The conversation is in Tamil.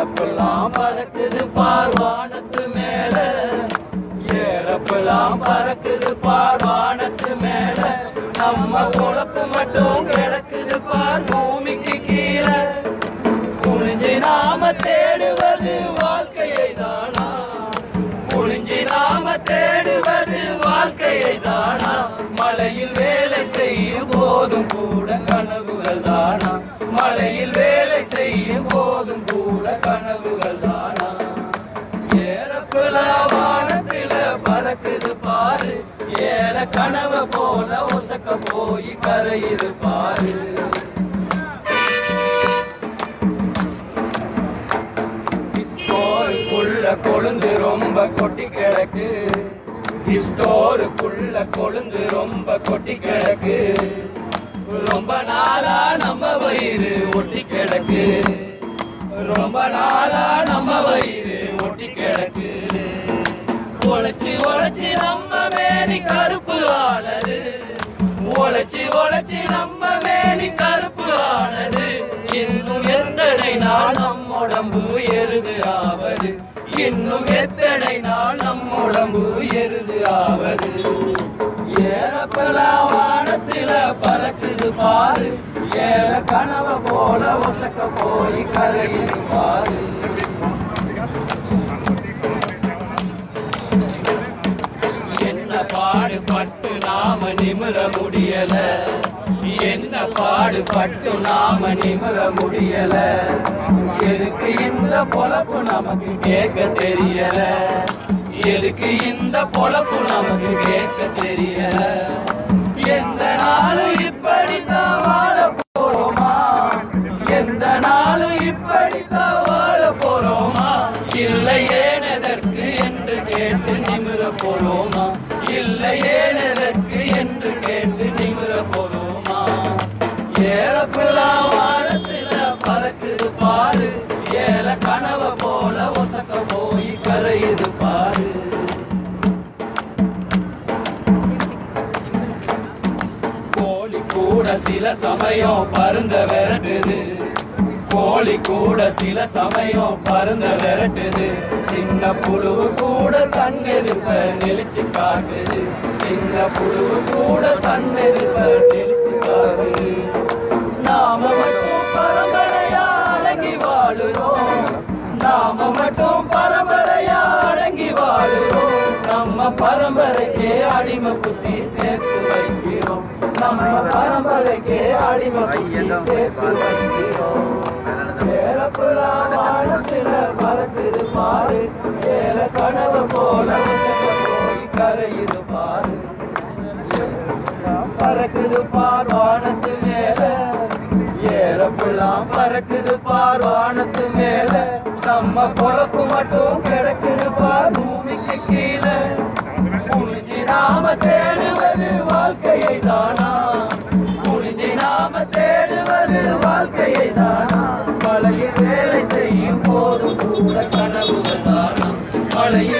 ஏறப்பெல்லாம் பறக்குது பார்வானத்து மேல. ஏறப்பெல்லாம் பறக்குது பார்வானத்து மேல. நம்ம குளத்து மட்டும் கிடக்குது பார் பூமிக்கு கீழே. குனிஞ்சு நாம தேடுவது வாழ்க்கையை தானா குனிஞ்சு நாம தேடுவது வாழ்க்கையை தானா மலையில் வேலை செய்யும் போதும் கூட கனவுகள் தானா மலையில் வேலை ஏறப்புல வானத்தில பறக்குது பாரு. ஏல கனவு போல ஒசக்க போய் கரையில் பாரு. கொழுந்து ரொம்ப கொட்டி கிடக்கு. ஸ்டோருக்குள்ள கொழுந்து ரொம்ப கொட்டி கிடக்கு. ரொம்ப நாளா நம்ம வயிறு ஒட்டி கிடக்கு. ரொம்ப நாளா கருப்பு ஆனது. உழைச்சி உழைச்சி நம்ம மேனி கருப்பு ஆனது. இன்னும் எத்தனை நாள் நம் உடம்பு எருது ஆவது? இன்னும் எத்தனை நாள் நம் உடம்பு எருது ஆவது? ஏறப்பல வானத்தில பறக்குது பாரு. ஏற கனவ போல ஒசக்க போய் கரையில் பாரு. நிமிர முடியல என்ன பாடுபட்டு நாம நிமிர முடியல எதுக்கு இந்த பொழப்பு நமக்கு கேட்க தெரியல? எதுக்கு இந்த பொழப்பு நமக்கு கேட்க தெரியல? எந்த நாளும் இப்படித்தான் வாழ போறோமா? எந்த நாளும் இப்படித்தான் வாழ போறோமா? இல்லை ஏனதற்கு என்று கேட்டு நிமிர போறோமா? இல்லை ஏனதற்கு கூட சில சமயம் பருந்த விரட்டுது. கோழி கூட சில சமயம் பருந்த விரட்டுது. சின்ன புழுவு கூட கண்ணெதிர்ப்ப நெளிச்சு காட்டுது. சின்ன புழுவு கூட கண்ணெதிர்ப்ப நெளிச்சு காட்டுது. நாம மட்டும் பரம்பரையா அடங்கி வாழுறோம். நாம மட்டும் பரம்பரையா அடங்கி வாழுறோம். நம்ம பரம்பரைக்கே அடிமை புத்தி சேர்த்து வைக்கிறோம். நம்ம பரம்பரைக்கே அடிமை புத்தி சேர்த்து பறக்குது பாரு ஏல கனவு போல கரையுது பாரு பறக்குது பார் வானத்து மேல ஏறப்புலாம் பறக்குது பார் வானத்து மேல நம்ம பொழப்பு மட்டும் கூட கனவுகள் தானா மழையில்